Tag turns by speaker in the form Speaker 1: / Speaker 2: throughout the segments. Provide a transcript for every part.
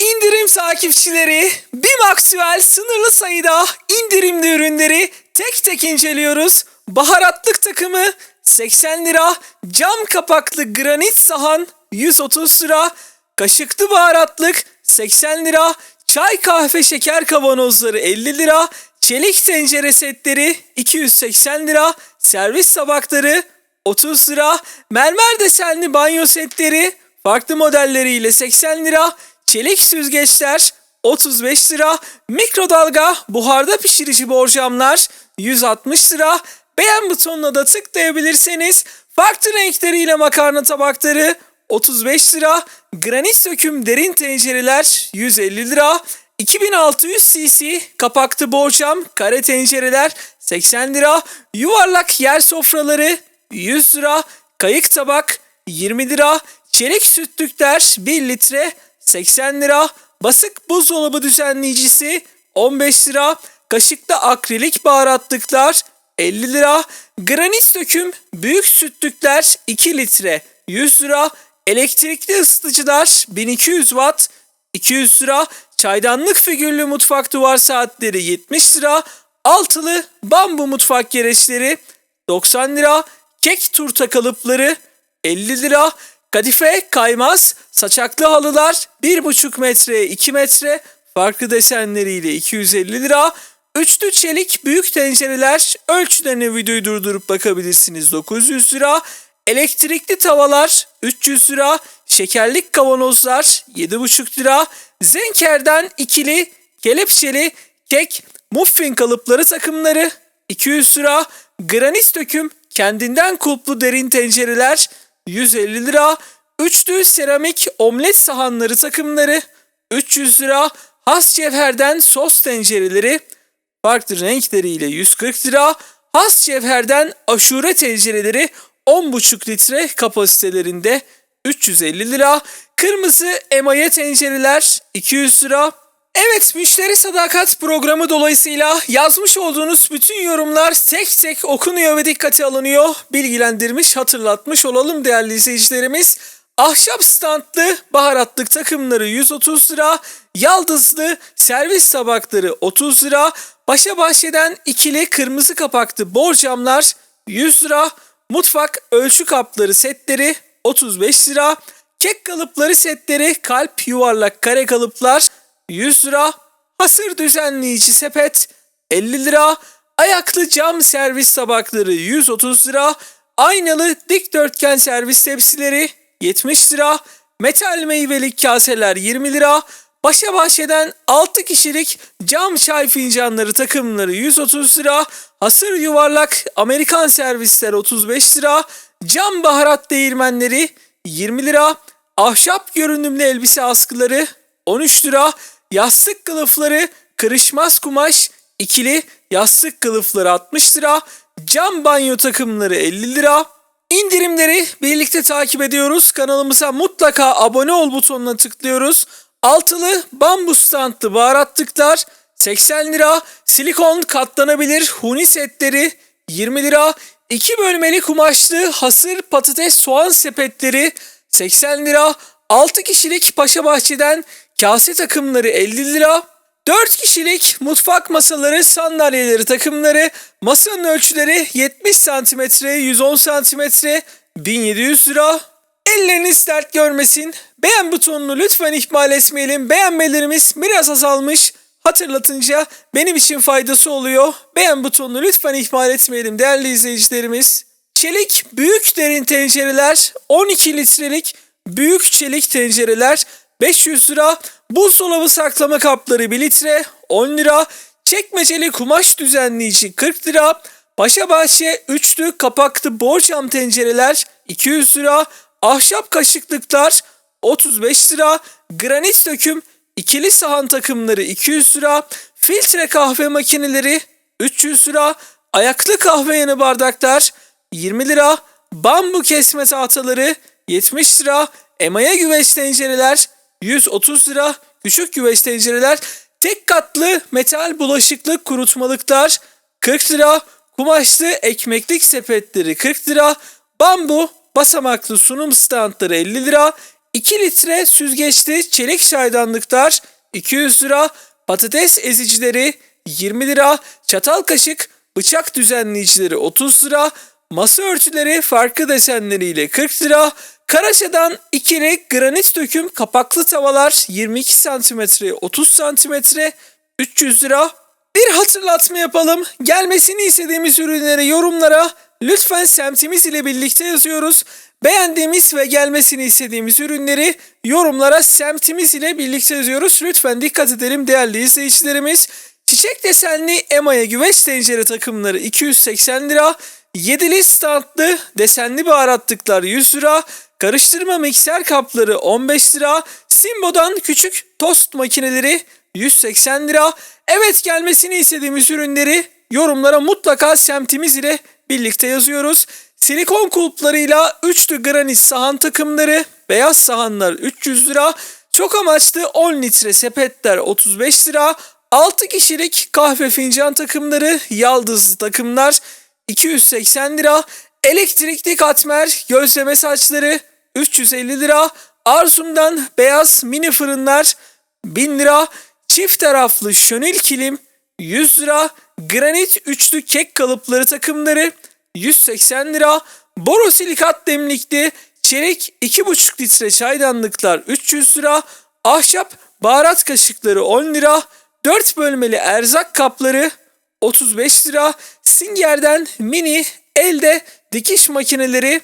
Speaker 1: İndirim takipçileri, BİM Aktüel sınırlı sayıda indirimli ürünleri tek tek inceliyoruz. Baharatlık takımı 80 lira, cam kapaklı granit sahan 130 lira, kaşıklı baharatlık 80 lira, çay kahve şeker kavanozları 50 lira, çelik tencere setleri 280 lira, servis tabakları 30 lira, mermer desenli banyo setleri farklı modelleriyle 80 lira, çelik süzgeçler 35 lira, mikrodalga buharda pişirici borcamlar 160 lira, beğen butonuna da tıklayabilirseniz farklı renkleriyle makarna tabakları 35 lira, granit söküm derin tencereler 150 lira, 2600 cc kapaklı borcam kare tencereler 80 lira, yuvarlak yer sofraları 100 lira, kayık tabak 20 lira, çelik sütlükler 1 litre 80 lira, basık buzdolabı düzenleyicisi 15 lira, kaşıklı akrilik baharatlıklar 50 lira, granit söküm büyük sütlükler 2 litre 100 lira, elektrikli ısıtıcılar 1200 watt 200 lira, çaydanlık figürlü mutfak duvar saatleri 70 lira, altılı bambu mutfak gereçleri 90 lira, kek turta kalıpları 50 lira, kadife kaymaz, saçaklı halılar 1,5 metreye 2 metre, farklı desenleriyle 250 lira, üçlü çelik büyük tencereler ölçülerine videoyu durdurup bakabilirsiniz. 900 lira, elektrikli tavalar 300 lira, şekerlik kavanozlar 7,5 lira, Zenker'den ikili kelepçeli kek muffin kalıpları takımları 200 lira, granit döküm kendinden kulplu derin tencereler 150 lira, üçlü seramik omlet sahanları takımları 300 lira, has cevherden sos tencereleri farklı renkleriyle 140 lira, has cevherden aşure tencereleri 10,5 litre kapasitelerinde 350 lira, kırmızı emaye tencereler 200 lira, Evet müşteri sadakat programı dolayısıyla yazmış olduğunuz bütün yorumlar tek tek okunuyor ve dikkate alınıyor. Bilgilendirmiş hatırlatmış olalım değerli izleyicilerimiz. Ahşap standlı baharatlık takımları 130 lira, yaldızlı servis tabakları 30 lira, Paşa Bahçe'den ikili kırmızı kapaklı borcamlar 100 lira, mutfak ölçü kapları setleri 35 lira, kek kalıpları setleri kalp yuvarlak kare kalıplar 100 lira, hasır düzenleyici sepet 50 lira, ayaklı cam servis tabakları 130 lira, aynalı dikdörtgen servis tepsileri 70 lira, metal meyvelik kaseler 20 lira, Paşa Bahçe'den 6 kişilik cam çay fincanları takımları 130 lira, hasır yuvarlak Amerikan servisler 35 lira, cam baharat değirmenleri 20 lira, ahşap görünümlü elbise askıları 13 lira, yastık kılıfları kırışmaz kumaş ikili yastık kılıfları 60 lira, cam banyo takımları 50 lira. İndirimleri birlikte takip ediyoruz. Kanalımıza mutlaka abone ol butonuna tıklıyoruz. Altılı bambu standlı baharatlıklar 80 lira, silikon katlanabilir huni setleri 20 lira, 2 bölmeli kumaşlı hasır patates soğan sepetleri 80 lira, 6 kişilik Paşa Bahçe'den kase takımları 50 lira, 4 kişilik mutfak masaları sandalyeleri takımları masanın ölçüleri 70 cm 110 cm 1700 lira. Elleriniz dert görmesin. Beğen butonunu lütfen ihmal etmeyelim. Beğenmelerimiz biraz azalmış. Hatırlatınca benim için faydası oluyor. Beğen butonunu lütfen ihmal etmeyelim değerli izleyicilerimiz. Çelik büyük derin tencereler 12 litrelik büyük çelik tencereler 500 lira. Buzdolabı saklama kapları 1 litre 10 lira. Çekmeceli kumaş düzenleyici 40 lira. Paşa Bahçe üçlü kapaklı borcam tencereler 200 lira. Ahşap kaşıklıklar 35 lira. Granit döküm ikili sahan takımları 200 lira. Filtre kahve makineleri 300 lira. Ayaklı kahve yanı bardaklar 20 lira. Bambu kesme tahtaları 70 lira. Emaya güveç tencereler 130 lira. Küçük güveç tencereler. Tek katlı metal bulaşıklık kurutmalıklar 40 lira. Kumaşlı ekmeklik sepetleri 40 lira. Bambu basamaklı sunum standları 50 lira. 2 litre süzgeçli çelik çaydanlıklar 200 lira, patates ezicileri 20 lira, çatal kaşık, bıçak düzenleyicileri 30 lira, masa örtüleri farklı desenleriyle 40 lira, Karaça'dan ikili granit döküm kapaklı tavalar 22 cm 30 cm 300 lira. Bir hatırlatma yapalım. Gelmesini istediğimiz ürünleri yorumlara lütfen semtimiz ile birlikte yazıyoruz. Beğendiğimiz ve gelmesini istediğimiz ürünleri yorumlara semtimiz ile birlikte yazıyoruz. Lütfen dikkat edelim değerli izleyicilerimiz. Çiçek desenli Emaya güveç tencere takımları 280 lira. Yedili standlı desenli baharatlıklar 100 lira. Karıştırma mikser kapları 15 lira. Simbo'dan küçük tost makineleri 180 lira. Evet gelmesini istediğimiz ürünleri yorumlara mutlaka semtimiz ile birlikte yazıyoruz. Silikon kulplarıyla üçlü granit sahan takımları, beyaz sahanlar 300 lira, çok amaçlı 10 litre sepetler 35 lira, 6 kişilik kahve fincan takımları, yaldızlı takımlar 280 lira, elektrikli katmer gözleme saçları 350 lira, Arzum'dan beyaz mini fırınlar 1000 lira, çift taraflı şönil kilim 100 lira, granit üçlü kek kalıpları takımları 180 lira, borosilikat demlikli çelik 2,5 litre çaydanlıklar 300 lira, ahşap baharat kaşıkları 10 lira, 4 bölmeli erzak kapları 35 lira, Singer'den mini elde dikiş makineleri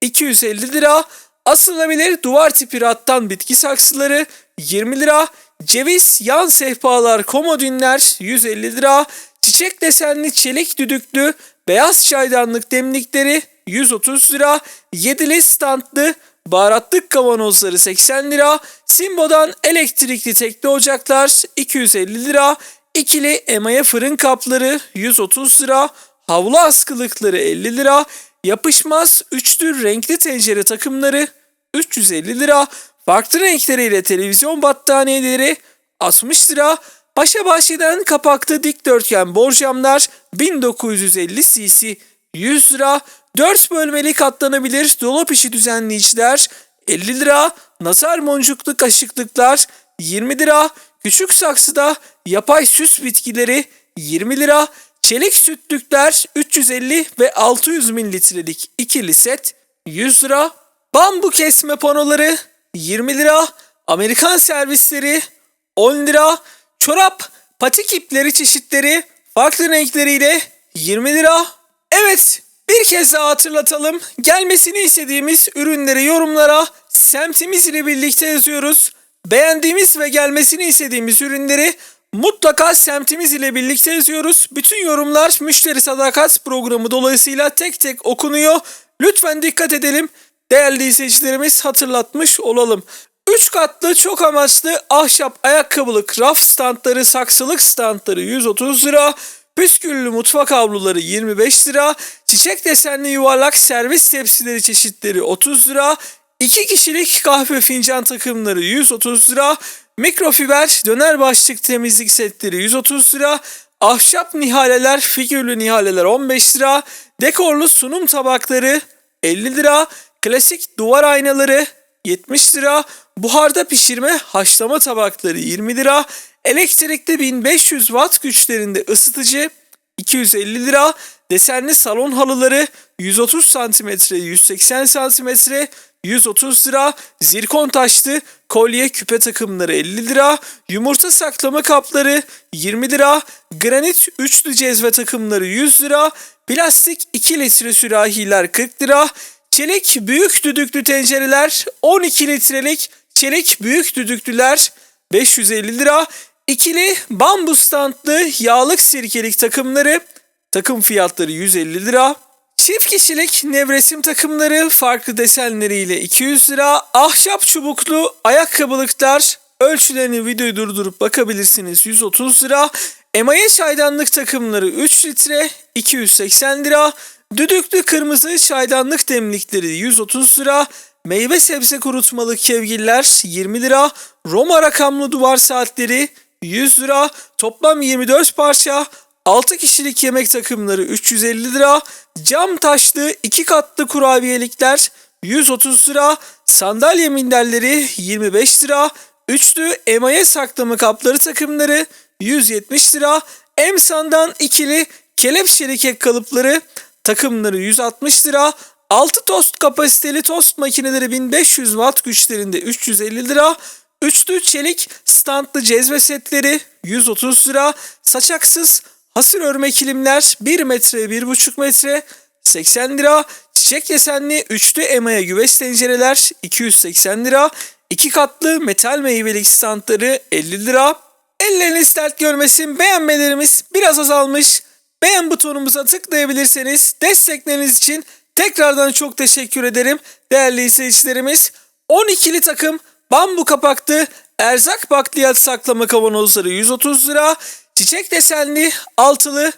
Speaker 1: 250 lira, asılabilir duvar tipi rattan bitki saksıları 20 lira, ceviz yan sehpalar komodinler 150 lira, çiçek desenli çelik düdüklü beyaz çaydanlık demlikleri 130 lira, yedili standlı baharatlık kavanozları 80 lira, Simbo'dan elektrikli tekli ocaklar 250 lira, ikili emaye fırın kapları 130 lira, havlu askılıkları 50 lira, yapışmaz üçlü renkli tencere takımları 350 lira, farklı renkleriyle televizyon battaniyeleri 60 lira, Paşa Bahçe'den kapaklı dikdörtgen borcamlar 1950 cc 100 lira, 4 bölmeli katlanabilir dolap işi düzenleyiciler 50 lira, nazar boncuklu kaşıklıklar 20 lira, küçük saksıda yapay süs bitkileri 20 lira, çelik sütlükler 350 ve 600 mililitrelik ikili set 100 lira, bambu kesme panoları 20 lira, Amerikan servisleri 10 lira, çorap, patik ipleri çeşitleri farklı renkleriyle 20 lira. Evet bir kez daha hatırlatalım. Gelmesini istediğimiz ürünleri yorumlara semtimiz ile birlikte yazıyoruz. Beğendiğimiz ve gelmesini istediğimiz ürünleri mutlaka semtimiz ile birlikte yazıyoruz. Bütün yorumlar müşteri sadakat programı dolayısıyla tek tek okunuyor. Lütfen dikkat edelim. Değerli izleyicilerimiz hatırlatmış olalım. 3 katlı çok amaçlı ahşap ayakkabılık raf standları, saksılık standları 130 lira. Püsküllü mutfak havluları 25 lira. Çiçek desenli yuvarlak servis tepsileri çeşitleri 30 lira. 2 kişilik kahve fincan takımları 130 lira. Mikrofiber döner başlık temizlik setleri 130 lira. Ahşap nihaleler, figürlü nihaleler 15 lira. Dekorlu sunum tabakları 50 lira. Klasik duvar aynaları 70 lira. Buharda pişirme haşlama tabakları 20 lira. Elektrikli 1500 watt güçlerinde ısıtıcı 250 lira. Desenli salon halıları 130 cm 180 cm 130 lira. Zirkon taşlı kolye küpe takımları 50 lira. Yumurta saklama kapları 20 lira. Granit üçlü cezve takımları 100 lira. Plastik 2 litre sürahiler 40 lira. Çelik büyük düdüklü tencereler 12 litrelik çelik büyük düdüklüler 550 lira. İkili bambu standlı yağlık sirkelik takımları takım fiyatları 150 lira. Çift kişilik nevresim takımları farklı desenleriyle 200 lira. Ahşap çubuklu ayakkabılıklar ölçülerini videoyu durdurup bakabilirsiniz 130 lira. Emaye çaydanlık takımları 3 litre 280 lira. Düdüklü kırmızı çaydanlık demlikleri 130 lira. Meyve sebze kurutmalı kevgiller 20 lira. Roma rakamlı duvar saatleri 100 lira. Toplam 24 parça. 6 kişilik yemek takımları 350 lira. Cam taşlı 2 katlı kurabiyelikler 130 lira. sandalye minderleri 25 lira. Üçlü emaye saklama kapları takımları 170 lira. Emsan'dan ikili kelepçeli kek kalıpları takımları 160 lira. 6 tost kapasiteli tost makineleri 1500 watt güçlerinde 350 lira. Üçlü çelik standlı cezve setleri 130 lira. Saçaksız hasır örme kilimler 1 metre 1,5 metre 80 lira. Çiçek desenli üçlü emaya güveç tencereler 280 lira. İki katlı metal meyvelik standları 50 lira. Elleriniz dert görmesin beğenmelerimiz biraz azalmış. Beğen butonumuza tıklayabilirseniz destekleriniz için tekrardan çok teşekkür ederim değerli izleyicilerimiz. 12'li takım bambu kapaklı erzak bakliyat saklama kavanozları 130 lira. Çiçek desenli altılı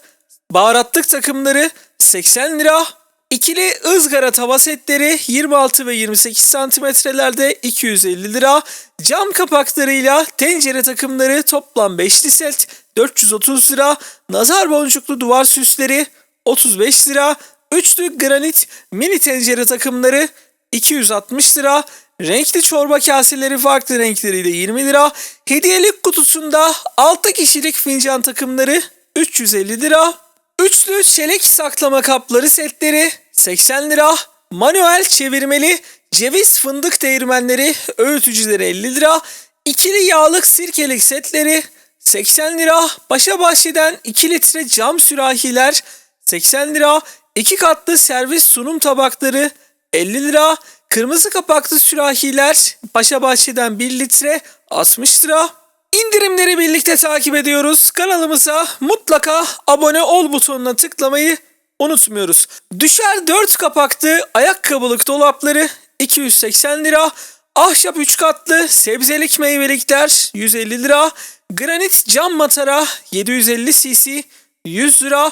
Speaker 1: baharatlık takımları 80 lira. İkili ızgara tava setleri 26 ve 28 santimetrelerde 250 lira. Cam kapaklarıyla tencere takımları toplam 5'li set 430 lira. Nazar boncuklu duvar süsleri 35 lira. Üçlü granit mini tencere takımları 260 lira. Renkli çorba kaseleri farklı renkleriyle 20 lira. Hediyelik kutusunda 6 kişilik fincan takımları 350 lira. Üçlü çelik saklama kapları setleri 80 lira. Manuel çevirmeli ceviz fındık değirmenleri öğütücüleri 50 lira. İkili yağlık sirkelik setleri 80 lira. Başa bahçeden 2 litre cam sürahiler 80 lira. 2 katlı servis sunum tabakları 50 lira. Kırmızı kapaklı sürahiler Paşa Bahçe'den 1 litre 60 lira. İndirimleri birlikte takip ediyoruz. Kanalımıza mutlaka abone ol butonuna tıklamayı unutmuyoruz. Düşer 4 kapaklı ayakkabılık dolapları 280 lira. Ahşap 3 katlı sebzelik meyvelikler 150 lira. Granit cam matara 750 cc 100 lira.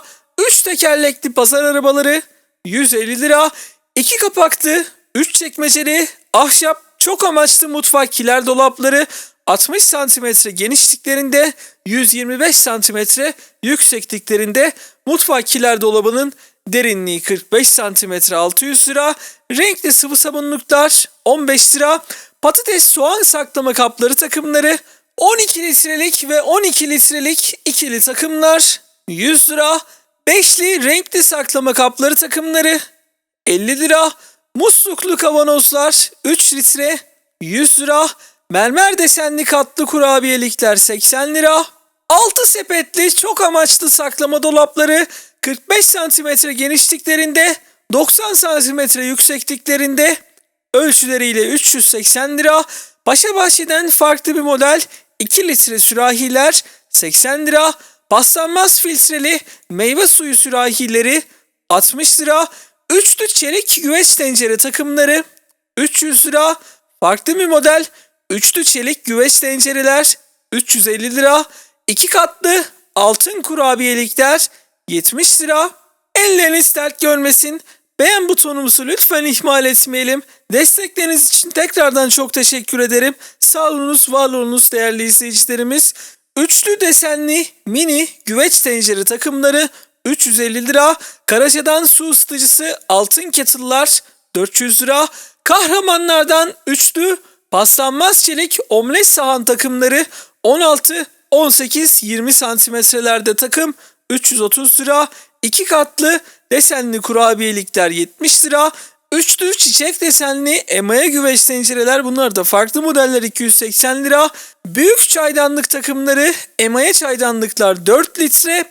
Speaker 1: 3 tekerlekli pazar arabaları 150 lira. 2 kapaklı 3 çekmeceli ahşap çok amaçlı mutfak kiler dolapları 60 santimetre genişliklerinde 125 santimetre yüksekliklerinde mutfak kiler dolabının derinliği 45 santimetre 600 lira. Renkli sıvı sabunluklar 15 lira. Patates soğan saklama kapları takımları 12 litrelik ve 12 litrelik ikili takımlar 100 lira. Beşli renkli saklama kapları takımları 50 lira. Musluklu kavanozlar 3 litre 100 lira. Mermer desenli katlı kurabiyelikler 80 lira. 6 sepetli çok amaçlı saklama dolapları 45 santimetre genişliklerinde 90 santimetre yüksekliklerinde ölçüleriyle 380 lira. Paşa Bahçe'den farklı bir model 2 litre sürahiler 80 lira. Paslanmaz filtreli meyve suyu sürahileri 60 lira. Üçlü çelik güveç tencere takımları 300 lira. Farklı bir model üçlü çelik güveç tencereler 350 lira. İki katlı altın kurabiyelikler 70 lira. Elleriniz dert görmesin. Beğen butonumuzu lütfen ihmal etmeyelim. Destekleriniz için tekrardan çok teşekkür ederim. Sağ olunuz, var olunuz değerli izleyicilerimiz. Üçlü desenli mini güveç tencere takımları 350 lira. Karaca'dan su ısıtıcısı altın kettle'lar 400 lira. Kahramanlardan üçlü paslanmaz çelik omlet sahan takımları 16, 18, 20 santimetrelerde takım 330 lira. 2 katlı desenli kurabiyelikler 70 lira. Üçlü çiçek desenli emaya güveç tencereler bunlar da farklı modeller 280 lira. Büyük çaydanlık takımları emaya çaydanlıklar 4 litre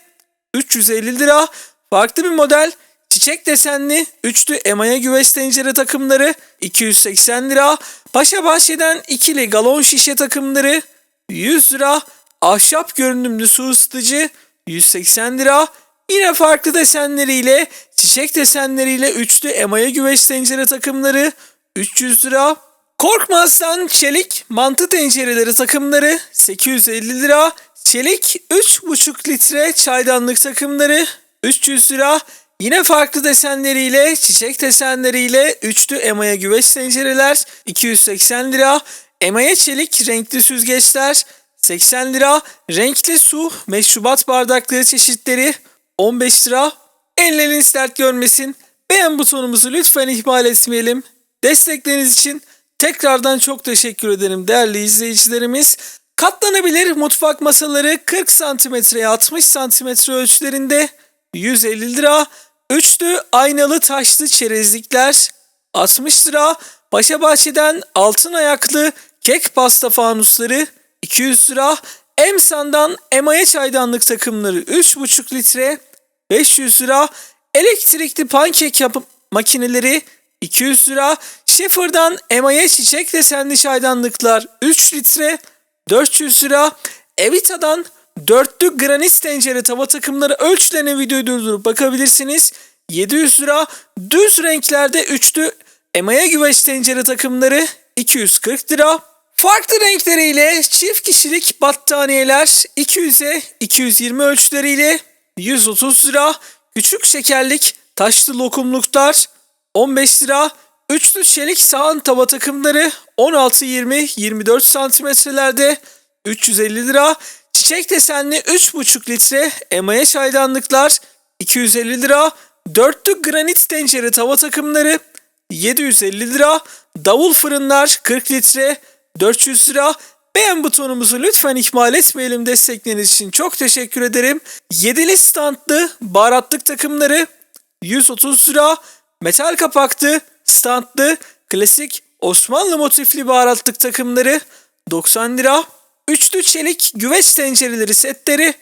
Speaker 1: 350 lira. Farklı bir model çiçek desenli üçlü emaya güveç tencere takımları 280 lira. Paşa Bahçe'den ikili galon şişe takımları 100 lira. Ahşap görünümlü su ısıtıcı 180 lira. Yine farklı desenleriyle, çiçek desenleriyle üçlü emaya güveç tencere takımları 300 lira. Korkmaz'dan çelik mantı tencereleri takımları 850 lira. Çelik 3,5 litre çaydanlık takımları 300 lira. Yine farklı desenleriyle, çiçek desenleriyle üçlü emaya güveç tencereler 280 lira. Emaya çelik renkli süzgeçler 80 lira. Renkli su, meşrubat bardakları çeşitleri 15 lira. Elleriniz dert görmesin. Beğen butonumuzu lütfen ihmal etmeyelim. Destekleriniz için Tekrardan çok teşekkür ederim değerli izleyicilerimiz. Katlanabilir mutfak masaları 40 santimetreye 60 santimetre ölçülerinde 150 lira. Üçlü aynalı taşlı çerezlikler 60 lira. Paşa Bahçe'den altın ayaklı kek pasta fanusları 200 lira. Emsan'dan emaye çaydanlık takımları 3,5 litre 500 lira. Elektrikli pankek yapım makineleri 200 lira. Şifır'dan emaye çiçek desenli çaydanlıklar 3 litre 400 lira. Evita'dan dörtlü granit tencere tava takımları ölçülerine videoyu durdurup bakabilirsiniz. 700 lira. Düz renklerde üçlü emaye güveç tencere takımları 240 lira. Farklı renkleriyle çift kişilik battaniyeler 200'e 220 ölçüleriyle 130 lira. Küçük şekerlik taşlı lokumluklar 15 lira. Üçlü çelik sahan tava takımları 16-20-24 santimetrelerde 350 lira. Çiçek desenli 3,5 litre emaye çaydanlıklar 250 lira. Dörtlü granit tencere tava takımları 750 lira. Davul fırınlar 40 litre 400 lira. Beğen butonumuzu lütfen ihmal etmeyelim destekleriniz için çok teşekkür ederim. Yedili standlı baharatlık takımları 130 lira. Metal kapaklı, standlı, klasik Osmanlı motifli baharatlık takımları 90 lira. Üçlü çelik güveç tencereleri setleri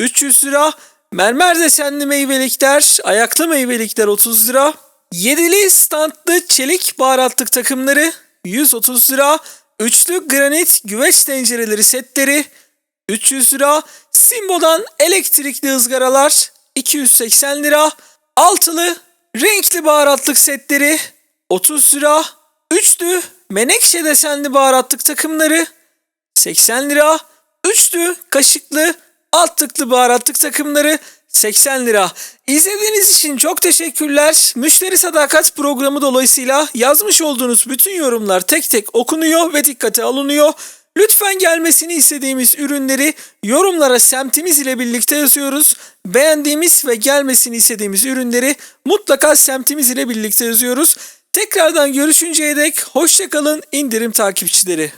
Speaker 1: 300 lira. Mermer desenli meyvelikler, ayaklı meyvelikler 30 lira. Yedili standlı çelik baharatlık takımları 130 lira. Üçlü granit güveç tencereleri setleri 300 lira. Simbo'dan elektrikli ızgaralar 280 lira. Altılı renkli baharatlık setleri 30 lira. Üçlü menekşe desenli baharatlık takımları 80 lira. Üçlü kaşıklı alt tıklı baharatlık takımları 80 lira. İzlediğiniz için çok teşekkürler. Müşteri sadakat programı dolayısıyla yazmış olduğunuz bütün yorumlar tek tek okunuyor ve dikkate alınıyor. Lütfen gelmesini istediğimiz ürünleri yorumlara semtimiz ile birlikte yazıyoruz. Beğendiğimiz ve gelmesini istediğimiz ürünleri mutlaka semtimiz ile birlikte yazıyoruz. Tekrardan görüşünceye dek hoşçakalın indirim takipçileri.